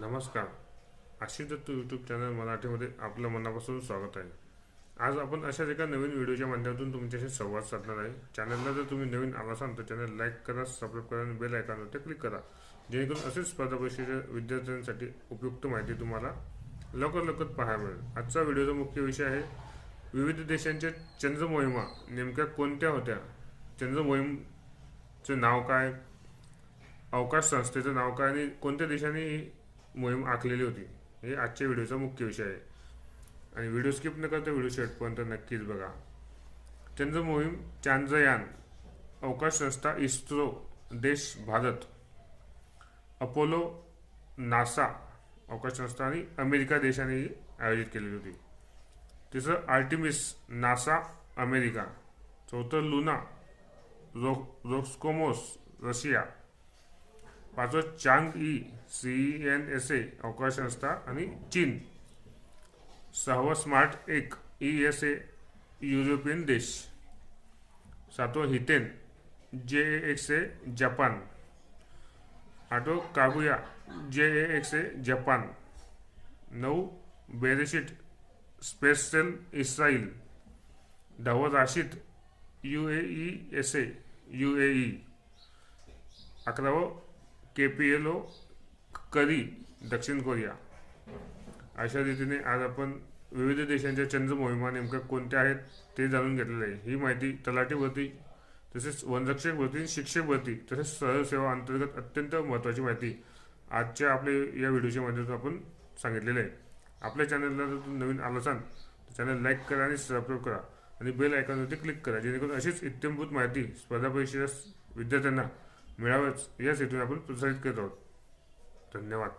नमस्कार. Ashish Datta YouTube channel मराठीमध्ये आपलं मनापासून स्वागत आहे. आज आपण अशाच एका नवीन व्हिडिओच्या माध्यमातून तुमच्याशी संवाद साधणार आहे. चॅनलला जर तुम्ही नवीन आला असाल तर चॅनल लाईक करा सबस्क्राईब करा आणि बेल आयकॉनवर क्लिक करा. जेणेकरून असेच स्पर्धा परीक्षेच्या विद्यार्थ्यांसाठी उपयुक्त माहिती तुम्हाला लवकर लवकर पाहायला मिळेल. आजचा व्हिडिओचा मुख्य विषय आहे विविध देशांच्या चंद्र मोहिमा नेमक्या कोणत्या होत्या? चंद्र मोहीमचं नाव काय? अवकाश संस्थेचं नाव काय? आणि कोणत्या देशाने मोहीम आखलेली होती. हे आजच्या व्हिडिओचा मुख्य विषय आहे. आणि व्हिडिओ स्किप न करता व्हिडिओ शेवटपर्यंत नक्कीच बघा. चंद्र मोहीम चांद्रयान अवकाश संस्था इस्रो देश भारत अपोलो नासा अवकाश संस्था आणि अमेरिका देशाने आयोजित केलेली होती. तिसरं आर्टिमिस नासा अमेरिका चौथं लुना रो रोस्कोमोस रशिया पाचवं Chang'e C N S A अवकाश संस्था आणि चीन. सहावं स्मार्ट एक ई एस ए युरोपियन देश. सातवं Hiten J A X A Japan. आठवं Kaguya J A X A Japan. नऊ बेरेशिट SpaceIL Israel दहावं Rashid U A E S A U A E. अकरावं K P L O करी दक्षिण Korea? अशा रीतीने आज आपण विविध देशांच्या चंद्र मोहिमा नेमक्या कोणत्या आहेत ते जाणून घेतलेलं आहे. ही माहिती तलाठी भरती तसेच वनरक्षक भरती शिक्षक भरती तसेच सहल सेवा अंतर्गत अत्यंत महत्त्वाची माहिती आजच्या आपल्या या व्हिडिओच्या माध्यमातून आपण सांगितलेलं आहे. आपल्या चॅनलला जर तुम्ही नवीन आला असाल तर चॅनल लाईक करा आणि सबस्क्राईब करा आणि बेल आयकॉनवरती क्लिक करा जेणेकरून अशीच इत्यंभूत माहिती स्पर्धा परीक्षेच्या विद्यार्थ्यांना मिळावंच. याच हेतून आपण प्रोत्साहित करत आहोत. धन्यवाद.